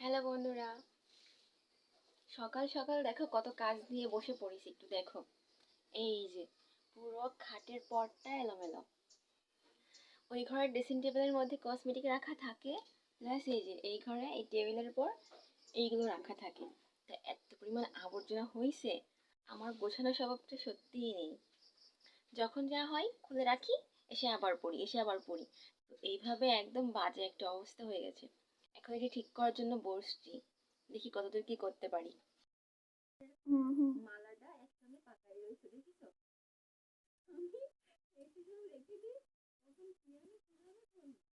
Hello বন্ধুরা। সকাল সকাল দেখো কত কাজ নিয়ে বসে পড়েছি, একটু দেখো। এই যে, পুরো খাটের পরটা এলোমেলো। ওই ঘরের ড্রেসিং টেবিলের মধ্যে কসমেটিক রাখা থাকে প্লাস এই যে, এই ঘরে, এই টেবিলের পর এইগুলো রাখা থাকে। তা এত পরিমাণ আবর্জনা হয়েছে আমার গোছানো স্বভাবটা সত্যিই নেই। যখন যা হয়, খুলে রাখি, এসে আবার পড়ি, এসে আবার পড়ি। এইভাবে একদম বাজে একটা অবস্থা হয়ে গেছে। এখন এটি ঠিক করার জন্য বসছি। দেখি কতদূর কি করতে পারি। মালাটা একসঙ্গে পাকাই রয়েছে দেখিস আমি রেখে দিই রেখে দিই তখন কি আমি কীভাবে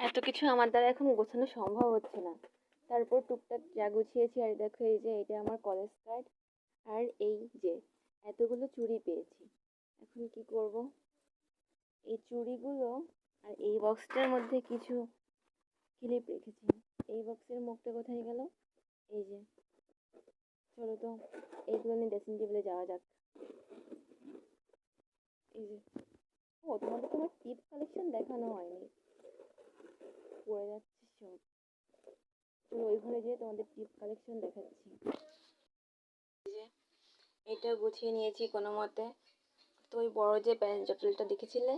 এত কিছু আমার দ্বারা এখন গোছানো সম্ভব হচ্ছে না। তারপর টুকটাক যা গুছিয়েছি, আর দেখো এই যে, এটা আমার কলেজ কার্ড আর এই যে, এতগুলো চুড়ি পেয়েছি। এখন কি করব? এই চুড়িগুলো আর এই বক্সটার মধ্যে কিছু ক্লিপ রেখেছি। এই বক্সের মুখটা কোথায় গেল? এই যে, চলো তো এইগুলো নিয়ে ড্রেসিং টেবিলে যাওয়া যাক। এই যে, ও, তোমাদের তোমার টিপ কালেকশন দেখানো হয়নি। পড়ে যাচ্ছে, সব। চলো ওই ঘরে যেয়ে তোমাদের টিপ কালেকশন দেখাচ্ছি। এটা গুছিয়ে নিয়েছি কোনো মতে। তো ওই বড় যে প্যান জটলটা দেখেছিলে,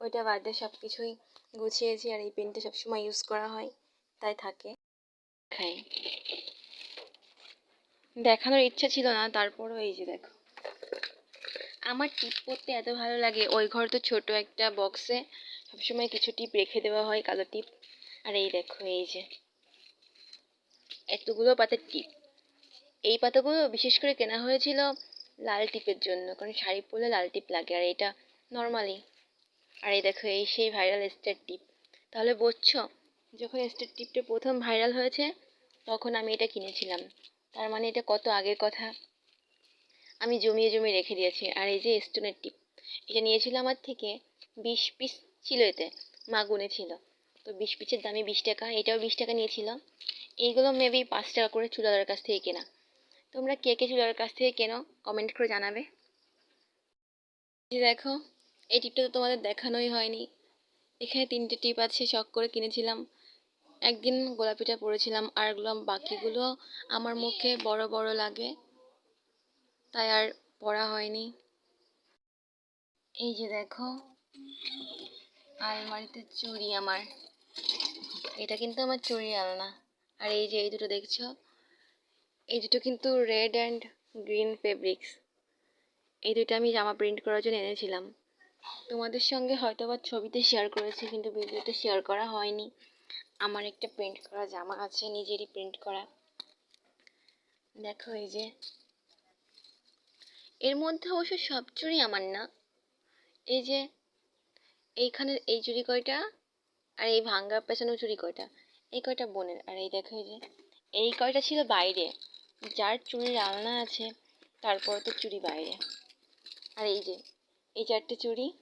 ওইটা বাদে সব কিছুই গুছিয়েছি আর এই পেনটা সবসময় ইউজ করা হয়, তাই থাকে। খাই দেখানোর ইচ্ছা ছিল না, তারপরও এই যে দেখো। আমার টিপ পরতে এত ভালো লাগে, ওই ঘর তো ছোট একটা বক্সে সবসময় কিছু টিপ রেখে দেওয়া হয়, কালো টিপ আর এই দেখো, এই যে। এতগুলো পাতার টিপ। এই পাতাগুলো বিশেষ করে কেনা হয়েছিল লাল টিপের জন্য, কারণ শাড়ি পরলে লাল টিপ লাগে, আর এটা নর্মালি আর এই দেখো, এই সেই ভাইরাল স্টার টিপ। তাহলে বুঝছ যখন স্টার টিপটা প্রথম ভাইরাল হয়েছে, তখন আমি এটা কিনেছিলাম। তার মানে এটা কত আগের কথা? আমি জমিয়ে জমিয়ে রেখে দিয়েছি। আর এই যে স্টোনের টিপ, এটা নিয়েছিল আমার থেকে বিশ পিস ছিল এতে, মা গুনেছিল। তো বিশ পিসের দামে বিশ টাকা, এটাও বিশ টাকা নিয়েছিল এইগুলো মেবি পাঁচ টাকা করে চুলাদারের কাছ থেকে কেনা। তোমরা কে কে চুলাদারের কাছ থেকে কেনো কমেন্ট করে জানাবে। দেখো, এই টিপটা তো তোমাদের দেখানোই হয়নি। এখানে তিনটে টিপ আছে, শখ করে কিনেছিলাম। একদিন গোলাপিটা পরেছিলাম আরগুলো বাকিগুলো আমার মুখে বড় বড় লাগে, তাই আর পরা হয়নি। এই যে দেখো, আলমারিতে চুড়ি আমার। এটা কিন্তু আমার চুড়ি আলনা। আর এই যে এই দুটো দেখছ, এই দুটো কিন্তু রেড অ্যান্ড গ্রিন ফেব্রিক্স এই দুটো আমি জামা প্রিন্ট করার জন্য এনেছিলাম। তোমাদের সঙ্গে হয়তো বা ছবিতে শেয়ার করেছি, কিন্তু ভিডিওতে শেয়ার করা হয়নি। আমার একটা প্রিন্ট করা জামা আছে, নিজেরই প্রিন্ট করা। দেখো এই যে। এর মধ্যে অবশ্য সব চুড়ি আমার না। এই যে এইখানের এই চুড়ি কয়টা? আর এই ভাঙ্গা পেছানো চুড়ি কয়টা? এই কয়টা বোনের? আর এই দেখো যে, এই কয়টা ছিল বাইরে। যার চুড়ির আলনা আছে, তারপর তো চুড়ি বাইরে। আর এই যে, এই চারটে চুড়ি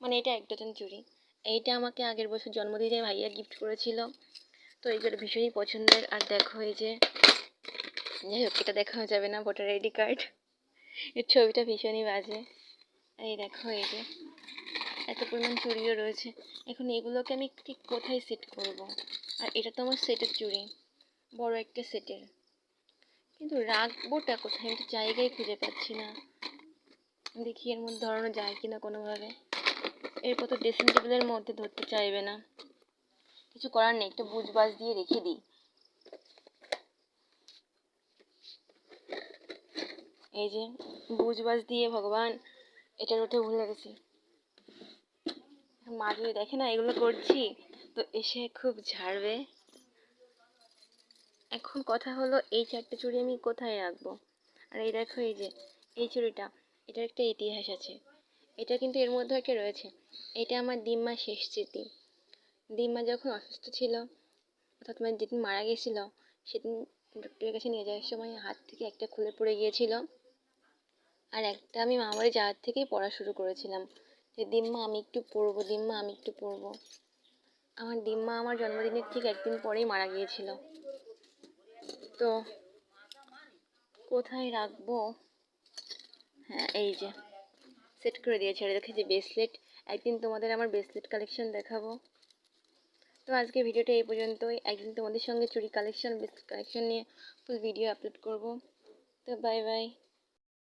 মানে এটা এক ডজন চুড়ি এইটা আমাকে আগের বছর জন্মদিনে ভাইয়া গিফট করেছিল। তো এইগুলো ভীষণই পছন্দের। আর দেখো এই যে, যাই হোক, এটা দেখানো যাবে না, ভোটার আইডি কার্ড। এর ছবিটা ভীষণই বাজে। এই দেখো এই যে এত পরিমাণ চুড়িও রয়েছে। এখন এগুলোকে আমি ঠিক কোথায় সেট করব। আর এটা তো আমার সেটের চুড়ি। বড় একটা সেটের কিন্তু রাখবোটা কোথায়? আমি তো জায়গায় খুঁজে পাচ্ছি না। দেখি এর মধ্যে ধরানো যায় কিনা কোনোভাবে। এরপর তো ড্রেসিং টেবিলের মধ্যে ধরতে চাইবে না। কিছু করার নেই, একটা বুঝ বাজ দিয়ে রেখে দিই। এই যে বুঝ বাজ দিয়ে ভগবান, এটার ওঠে ভুলে গেছি। মা যদি দেখে না এগুলো করছি, তো এসে খুব ঝাড়বে। এখন কথা হলো, এই চারটে চুড়ি আমি কোথায় রাখব? আর এই দেখো এই যে, এই চুড়িটা, এটার একটা ইতিহাস আছে। এটা কিন্তু এর মধ্যে একটা রয়েছে। এটা আমার দিম্মা শেষ স্মৃতি। দিম্মা যখন অসুস্থ ছিল, অর্থাৎ মানে যেদিন মারা গিয়েছিল সেদিন ডক্টরের কাছে নিয়ে যাওয়ার সময় হাত থেকে একটা খুলে পড়ে গিয়েছিল। আর একটা আমি মামাবাড়ি যাওয়ার থেকেই পড়া শুরু করেছিলাম। যে দিম্মা আমি একটু পড়ব দিম্মা আমি একটু পড়ব আমার দিম্মা আমার জন্মদিনের ঠিক একদিন পরেই মারা গিয়েছিল। তো কোথায় রাখব? হ্যাঁ এই যে সেট করে দিয়েছে। আর দেখে যে ব্রেসলেট একদিন তোমাদের আমার ব্রেসলেট কালেকশন দেখাবো। তো আজকে ভিডিওটা এই পর্যন্তই। একদিন তোমাদের সঙ্গে চুরি কালেকশন ব্রেসলেট কালেকশন নিয়ে ফুল ভিডিও আপলোড করব। তো বাই বাই